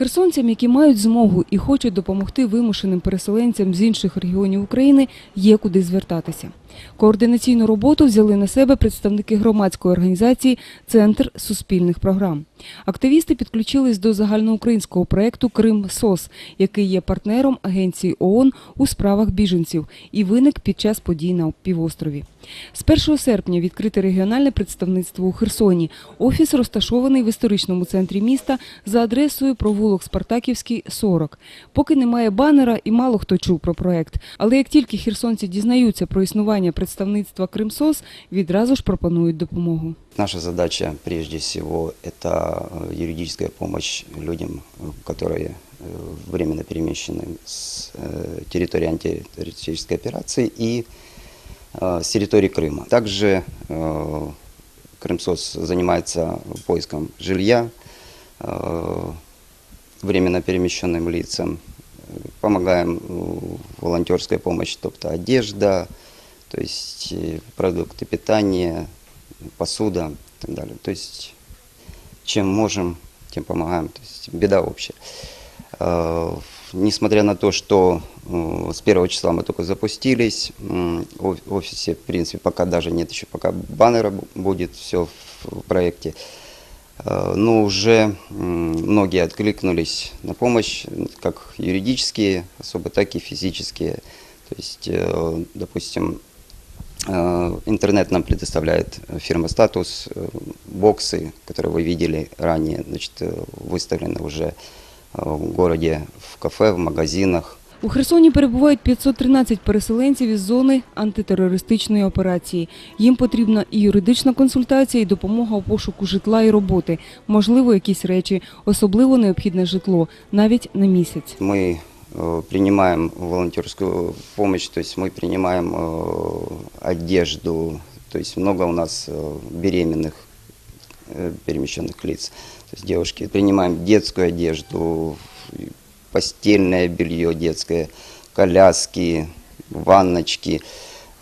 Херсонцям, які мають змогу і хочуть допомогти вимушеним переселенцям з інших регіонів України, є куди звертатися. Координаційну роботу взяли на себе представники громадської організації Центр суспільних програм. Активісти підключились до загальноукраїнського проєкту Крим СОС, який є партнером агенції ООН у справах біженців і виник під час подій на півострові. З 1 серпня відкрите регіональне представництво у Херсоні. Офіс розташований в історичному центрі міста за адресою провулок Спартаківський, 40. Поки немає банера і мало хто чув про проект. Але як тільки херсонці дізнаються про існування представництва Кримсос, відразу ж пропонують допомогу. Наша задача прежде всего это э, юридическая помощь людям, э, которые э, временно перемещены с э, территории антитеррористической операции и э, с территории Крыма. Также э, Крымсоц занимается поиском жилья э, временно перемещенным лицам. Э, Помогаем э, волонтерская помощь, тобто одежда, то есть э, продукты питания, посуда и так далее. То есть чем можем, тем помогаем. То есть беда общая. Э, Несмотря на то, что э, с первого числа мы только запустились, в офисе, в принципе, пока даже нет еще пока баннера бу- будет все в проекте, но уже многие откликнулись на помощь, как юридические особо, так и физические. То есть, допустим, Интернет нам предоставляет э, фирма «Статус», э, боксы, которые вы видели ранее, значит, э, выставлены уже э, в городе, в кафе, в магазинах. У Херсоні перебувають 513 переселенців із зони антитерористичної операції. Їм потрібна і юридична консультація, і допомога у пошуку житла і роботи. Можливо, якісь речі, особливо необхідне житло, навіть на місяць. Мы э, принимаем волонтерскую помощь, то есть мы принимаем э, одежду, то есть много у нас э, беременных э, перемещенных лиц, то есть девушки. Принимаем детскую одежду, постельное белье детское, коляски, ванночки.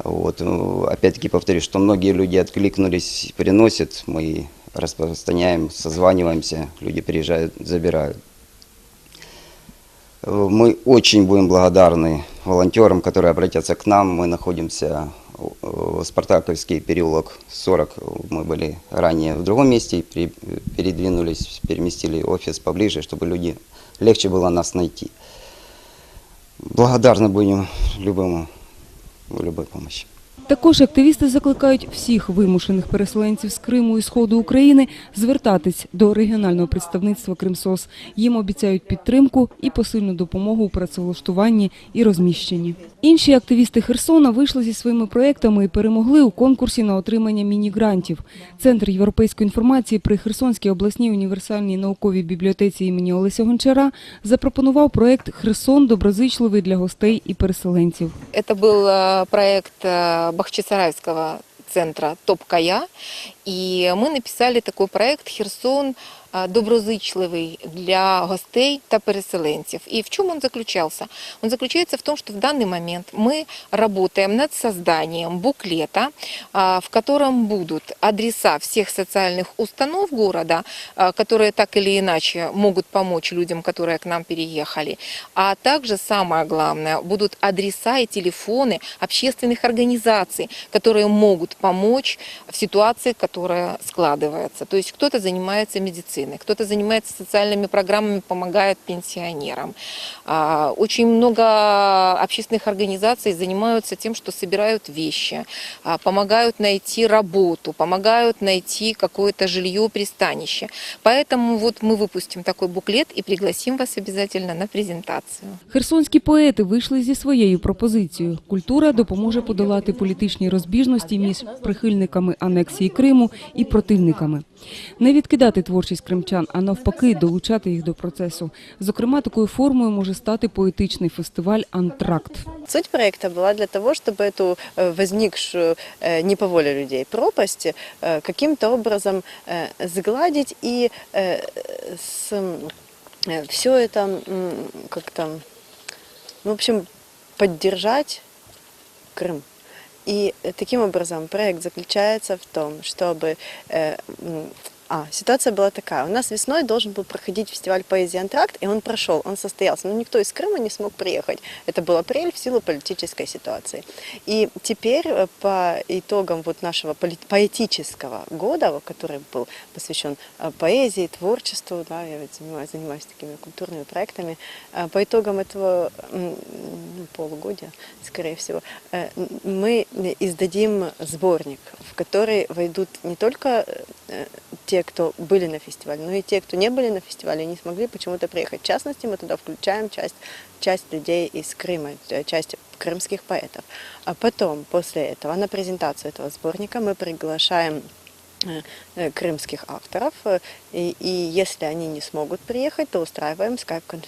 Вот. э, Опять-таки повторюсь, что многие люди откликнулись, приносят, мы распространяем, созваниваемся, люди приезжают, забирают. Э, Мы очень будем благодарны волонтерам, которые обратятся к нам. Мы находимся э, Спартаковский переулок 40. Мы были ранее в другом месте, и пере- передвинулись, переместили офис поближе, чтобы люди легче было нас найти. Благодарны будем любому, любой помощи. Також активісти закликають всіх вимушених переселенців з Криму і Сходу України звертатись до регіонального представництва Кримсос. Їм обіцяють підтримку і посильну допомогу у працевлаштуванні і розміщенні. Інші активісти Херсона вийшли зі своїми проектами і перемогли у конкурсі на отримання міні-грантів. Центр європейської інформації при Херсонській обласній універсальній науковій бібліотеці імені Олеся Гончара запропонував проект Херсон доброзичливий для гостей і переселенців. Это был э, проект э, Бахчисарайского центра «Топ-Кая», и мы написали такой проект «Херсон доброзичливый для гостей та переселенцев». И в чем он заключался? Он заключается в том, что в данный момент мы работаем над созданием буклета, в котором будут адреса всех социальных установ города, которые так или иначе могут помочь людям, которые к нам переехали, а также самое главное, будут адреса и телефоны общественных организаций, которые могут помочь в ситуации, которая складывается. То есть кто-то занимается медициной, кто-то занимается социальными программами, помогает пенсионерам. А, Очень много общественных организаций занимаются тем, что собирают вещи, а, помогают найти работу, помогают найти какое-то жилье, пристанище. Поэтому вот мы выпустим такой буклет и пригласим вас обязательно на презентацию. Херсонські поети вийшли зі своєю пропозицією. Культура допоможе подолати політичні розбіжності між прихильниками анексії Криму і противниками. Не відкидати творчість кримчан, а навпаки, долучати їх до процесу. Зокрема, такою формою може стати поетичний фестиваль Антракт. Суть проекта была для того, чтобы эту э, возникшую э, не по воле людей пропасть э, каким-то образом э, сгладить и все это м, как-то, ну, в общем, поддержать Крым. И э, таким образом проект заключается в том, чтобы э, м, А, ситуация была такая. У нас весной должен был проходить фестиваль поэзии «Антракт», и он прошел, он состоялся. Но никто из Крыма не смог приехать. Это был апрель в силу политической ситуации. И теперь э, по итогам вот нашего поэтического года, который был посвящен э, поэзии, творчеству, да, я ведь занимаюсь, занимаюсь такими культурными проектами, э, по итогам этого ну, полугодия, скорее всего, мы издадим сборник, в который войдут не только те, кто были на фестивале, но и те, кто не были на фестивале не смогли почему-то приехать. В частности, мы туда включаем часть, часть людей из Крыма, часть крымских поэтов. А потом, после этого, на презентацию этого сборника мы приглашаем э, э, крымских авторов, э, и, и если они не смогут приехать, то устраиваем скайп-конференцию.